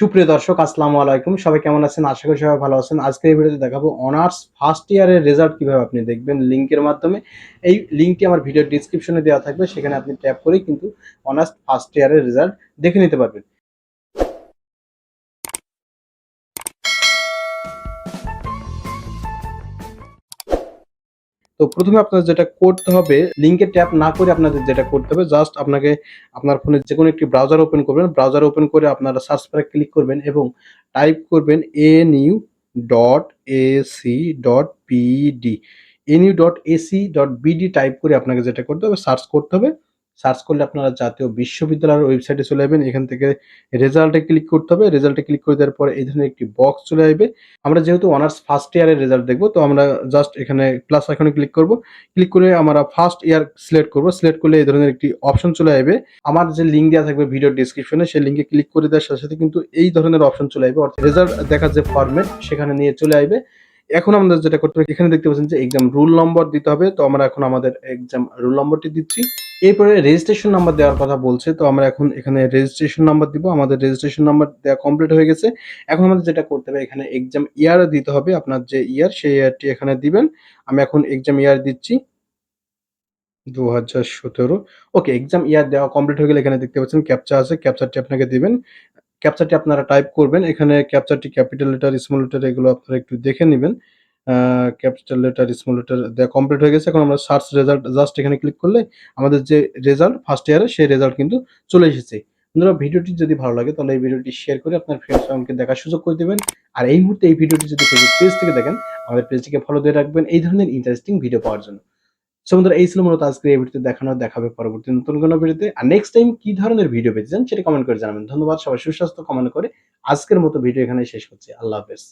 সুপ্রিয় দর্শক, আসসালামু আলাইকুম। সবাই কেমন আছেন? আশা করি সবাই ভালো আছেন। আজকে এই ভিডিওতে দেখাবো অনার্স ফার্স্ট ইয়ারের রেজাল্ট কীভাবে আপনি দেখবেন। লিংকের মাধ্যমে এই লিংকটি আমার ভিডিও ডিসক্রিপশনে দেওয়া থাকবে। সেখানে আপনি ট্যাপ করেই কিন্তু অনার্স ফার্স্ট ইয়ারের রেজাল্ট দেখে নিতে পারবেন। তো প্রথমে আপনাদের যেটা করতে হবে লিঙ্কে ট্যাপ না করে আপনাদের যেটা করতে হবে জাস্ট আপনাকে আপনার ফোনে যে কোনো একটি ব্রাউজার ওপেন করবেন ব্রাউজার ওপেন করে আপনারা সার্চ বারে ক্লিক করবেন এবং টাইপ করবেন N U dot C dot P D N U dot A C dot B D type করে আপনাকে যেটা করতে হবে সার্চ করতে হবে। সার্চ করলে আপনারা জাতীয় বিশ্ববিদ্যালয়ের ওয়েবসাইটে চলে যাবেন। এখান থেকে রেজাল্টে ক্লিক করতে হবে। রেজাল্টে ক্লিক করে দেওয়ার পরে এই ধরনের একটি বক্স চলে আসবে। আমরা যেহেতু অনার্স ফার্স্ট ইয়ারের রেজাল্ট দেখব, তো আমরা জাস্ট এখানে প্লাস এখানে ক্লিক করব। ক্লিক করে আমরা ফার্স্ট ইয়ার সিলেক্ট করব। সিলেক্ট করলে এই ধরনের একটি অপশন চলে আসবে। আমার যে লিঙ্ক দেওয়া থাকবে ভিডিও ডিসক্রিপশনে সেই লিঙ্কে ক্লিক করে দেওয়ার সাথে সাথে কিন্তু এই ধরনের অপশন চলে আসবে। অর্থাৎ রেজাল্ট দেখার যে ফরম্যাট সেখানে নিয়ে চলে আসবে। এখন আমাদের যেটা করতে হবে এখানে দেখতে পাচ্ছেন যে এক্সাম রুল নম্বর দিতে হবে। তো আমরা এখন আমাদের এক্সাম রুল নম্বরটি দিচ্ছি। এরপরে রেজিস্ট্রেশন নাম্বার দেওয়ার কথা বলছে, তো আমরা এখন এখানে রেজিস্ট্রেশন নাম্বার দিব। আমাদের রেজিস্ট্রেশন নাম্বার দেওয়া কমপ্লিট হয়ে গেছে। এখন আমাদের যেটা করতে হবে, এখানে এক্সাম ইয়ার দিতে হবে। আপনার যে ইয়ার সেই ইয়ারটি এখানে দিবেন। আমি এখন এক্সাম ইয়ার দিচ্ছি। দু হাজার সতেরো। ওকে এক্সাম ইয়ার দেওয়া কমপ্লিট হয়ে গেলে এখানে দেখতে পাচ্ছেন ক্যাপচা আছে। ক্যাপচারটি আপনাকে দিবেন। ক্যাপচারটি আপনারা টাইপ করবেন। এখানে ক্যাপচারটি ক্যাপিটাল লেটার স্মল লেটার এগুলো আপনারা একটু দেখে নেবেন। ক্যাপিটাল লেটার স্মল লেটার দেওয়া কমপ্লিট হয়ে গেছে। এখন আমরা সার্চ রেজাল্ট জাস্ট এখানে ক্লিক করলে আমাদের যে রেজাল্ট ফার্স্ট ইয়ারে সেই রেজাল্ট কিন্তু চলে এসেছে। বন্ধুরা, ভিডিওটি যদি ভালো লাগে তাহলে এই ভিডিওটি শেয়ার করে আপনার ফ্রেন্ডস সঙ্গে দেখার সুযোগ করে দেবেন। আর এই মুহূর্তে এই ভিডিওটি যদি ফেসবুক পেজ থেকে দেখেন, আমাদের পেজটিকে ফলো দিয়ে রাখবেন এই ধরনের ইন্টারেস্টিং ভিডিও পাওয়ার জন্য। সো বন্ধুরা, এই ছিল মূলত আজকে এই ভিডিওতে দেখানো, দেখাবে পরবর্তী নতুন কোনো ভিডিওতে। আর নেক্সট টাইম কি ধরনের ভিডিও পেতে চান সেটা কমেন্ট করে জানাবেন। ধন্যবাদ, সবাই সুস্বাস্থ্য কামনা করে আজকের মতো ভিডিও এখানে শেষ হচ্ছে আল্লাহ হাফেজ।